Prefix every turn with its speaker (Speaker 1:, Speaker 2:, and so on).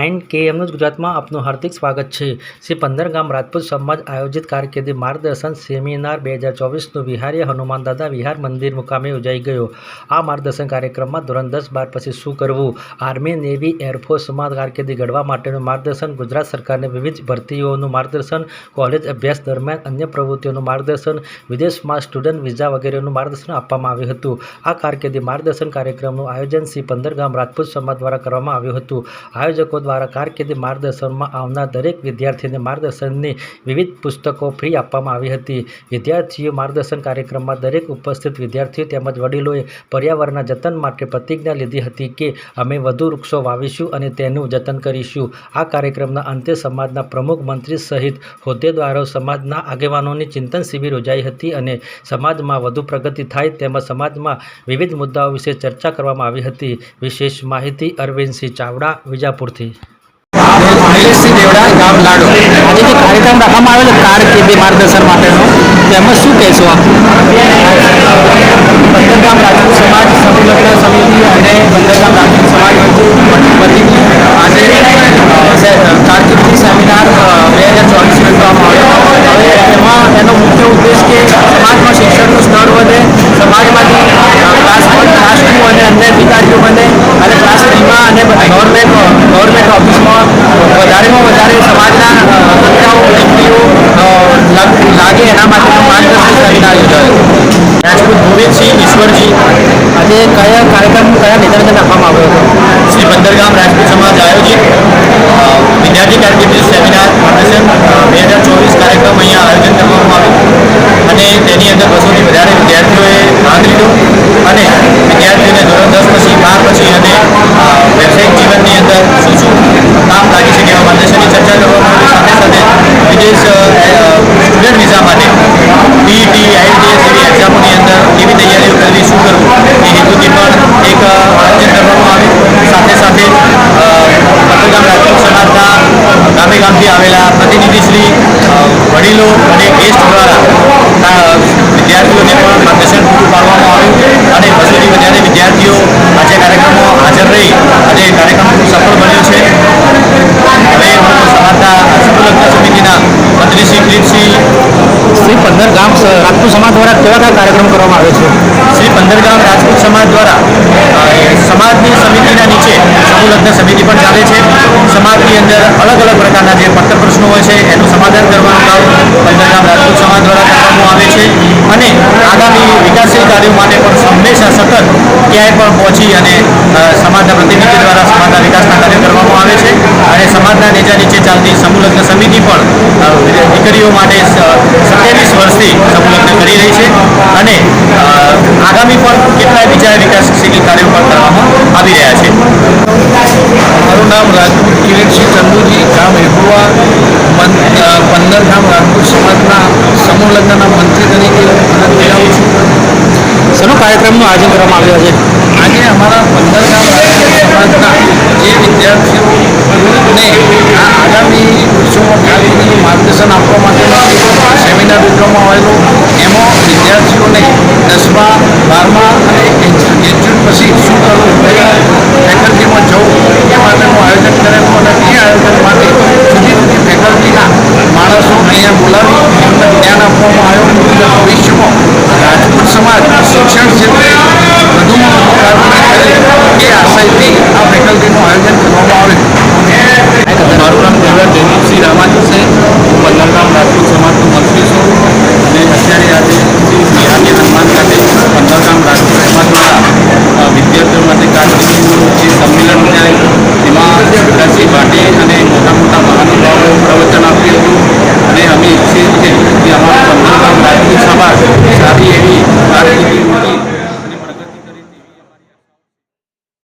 Speaker 1: Nine કે એમનું ગુજરાતમાં આપનું હાર્દિક સ્વાગત છે. શ્રી પંદર ગામ રાજપૂત સમાજ આયોજિત કારકિર્દી માર્ગદર્શન સેમિનાર બે હજાર ચોવીસનું વિહારીય હનુમાન દાદા વિહાર મંદિર મુકામે યોજાઈ ગયો. આ માર્ગદર્શન કાર્યક્રમમાં ધોરણ દસ બાર પછી શું કરવું, આર્મી, નેવી એરફોર્સમાં કારકિર્દી ઘડવા માટેનું માર્ગદર્શન, ગુજરાત સરકારની વિવિધ ભરતીઓનું માર્ગદર્શન, કોલેજ અભ્યાસ દરમિયાન અન્ય પ્રવૃત્તિઓનું માર્ગદર્શન, વિદેશમાં સ્ટુડન્ટ વિઝા વગેરેનું માર્ગદર્શન આપવામાં આવ્યું હતું. આ કારકિર્દી માર્ગદર્શન કાર્યક્રમનું આયોજન શ્રી પંદર ગામ રાજપૂત સમાજ દ્વારા કરવામાં આવ્યું હતું. આયોજકો કારકિર્દી માર્ગદર્શનમાં આવનાર દરેક વિદ્યાર્થીને માર્ગદર્શનની વિવિધ પુસ્તકો ફ્રી આપવામાં આવી હતી. વિદ્યાર્થીઓ માર્ગદર્શન કાર્યક્રમમાં દરેક ઉપસ્થિત વિદ્યાર્થીઓ તેમજ વડીલોએ પર્યાવરણના જતન માટે પ્રતિજ્ઞા લીધી હતી કે અમે વધુ વૃક્ષો વાવીશું અને તેનું જતન કરીશું. આ કાર્યક્રમના અંતે સમાજના પ્રમુખ મંત્રી સહિત હોદ્દેદારો સમાજના આગેવાનોની ચિંતન શિબિર યોજાઈ હતી અને સમાજમાં વધુ પ્રગતિ થાય તેમજ સમાજમાં વિવિધ મુદ્દાઓ વિશે ચર્ચા કરવામાં આવી હતી. વિશેષ માહિતી અરવિંદસિંહ ચાવડા, વિજાપુરથી.
Speaker 2: દેવડા ગામ લાડો. આજે જે કાર્યક્રમ રાખવામાં આવેલો કારકિર્દી માર્ગદર્શન માટેનો તેમાં શું કહેશો આપ? બંદરગામ રાજપૂત સમાજ સંલગ્ન સમિતિ અને બંદરગામ રાજપૂત સમાજ. વતીથી આજે અ, સે- કારકિર્દી સેમિનાર બે હજાર ચોવીસ યોજવામાં આવ્યો હવે એમાં એનો મુખ્ય ઉદ્દેશ કે સમાજમાં શિક્ષણનું સ્તર વધે સમાજમાંથી અ, ક્લાસ વન ક્લાસ ટુ અને અન્ય અધિકારીઓ બને અને ક્લાસ થ્રીમાં અને ગવર્મેન્ટ ગવર્મેન્ટ ઓફિસમાં વધારેમાં વધારે સમાજના અ, સંસ્થાઓ વ્યક્તિઓ અ, લાગે એના માટેનું માર્ગદર્શન સેમિનાર યોજાયો રાજપૂત ભુવેશસિંહ ઈશ્વરજી. આજે કયા કાર્યક્રમ કયા નિદર્શન આપવામાં આવ્યો હતો? શ્રી બંદરગામ રાજપૂત સમાજ આયોજિત વિદ્યાર્થી કારકિર્દી સેમિનાર પ્રદર્શન બે હજાર ચોવીસ કાર્યક્રમ અહીંયા આયોજન કરવામાં આવ્યું અને તેની અંદર બસોથી વધારે વિદ્યાર્થીઓએ ભાગ લીધો અને વિદ્યાર્થીઓને ધોરણ દસ પછી બાર પછી અને અ, વ્યવસાયિક જીવનની અંદર શું શું કામ લાગી શકે એવા માર્ગદર્શનની ચર્ચા કરવામાં આવી સાથે સાથે વિદેશ સ્ટુડન્ટ વિઝા માટે બીઈટી આઈટીએસ જેવી એક્ઝામોની અંદર કેવી તૈયારીઓ કરવી શું કરવું એ હેતુથી પણ એક અ, આયોજન કરવામાં આવ્યું સાથે સાથે અ, પત્રગામ રાજપૂત સમાજના ગામે ગામથી આવેલા પ્રતિનિધિશ્રી વડીલો અને ગેસ્ટ દ્વારા વિદ્યાર્થીઓને પણ માર્ગદર્શન પૂરું પાડવામાં આવ્યું અને બસોથી વધારે વિદ્યાર્થીઓ આજે કાર્યક્રમમાં હાજર રહી અને કાર્યક્રમ ખૂબ સફળ બન્યો છે. હવે હું સમાજના સંલગ્ન સમિતિના મંત્રીશ્રી દિલીપસિંહ શ્રી પંદર ગામ રાજપૂત સમાજ દ્વારા કેવા કયા કાર્યક્રમ કરવામાં આવે છે? શ્રી પંદર ગામ રાજપૂત સમાજ દ્વારા સમાજની સમૂહલગ્ન સમિતિ પણ ચાલે છે. સમાજની અંદર અલગ અલગ પ્રકારના જે પડતર પ્રશ્નો હોય છે, એનું સમાધાન કરવાનું કામ પંદર ગામ રાજપૂત સમાજ દ્વારા કરવામાં આવે છે. અને આગામી વિકાસશીલ કાર્યો માટે પણ હંમેશા સતત ક્યાંય પણ પહોંચી અને સમાજના પ્રતિનિધિ દ્વારા સમાજના વિકાસના કાર્યો કરવામાં આવે છે. અને સમાજના નેજા નીચે ચાલતી સમૂહલગ્ન સમિતિ પણ દીકરીઓ માટે સત્યાવીસ વર્ષથી સમૂહલગ્ન કરી રહી છે. અને આગામી પણ કેટલાય બીજા વિકાસશીલ કાર્યો પણ કરવામાં આવી રહ્યા છે.
Speaker 3: મારું નામ રાજપૂત કિરીટસિંહ ચંદુજી ગામ મન- પંદર ગામ રાજપૂત સમાજના સમૂહ લગ્નના મંત્રી તરીકે ફરજ બજાવું છું.
Speaker 2: શેનો કાર્યક્રમનું આયોજન કરવામાં આવ્યું છે
Speaker 3: આજે અમારા પંદર ગામ રાજપૂત સમાજના જે વિદ્યાર્થીઓને આ આગામી વર્ષોમાં કારકિર્દીનું માર્ગદર્શન આપવા માટેનો સેમિનાર યોજવામાં આવેલો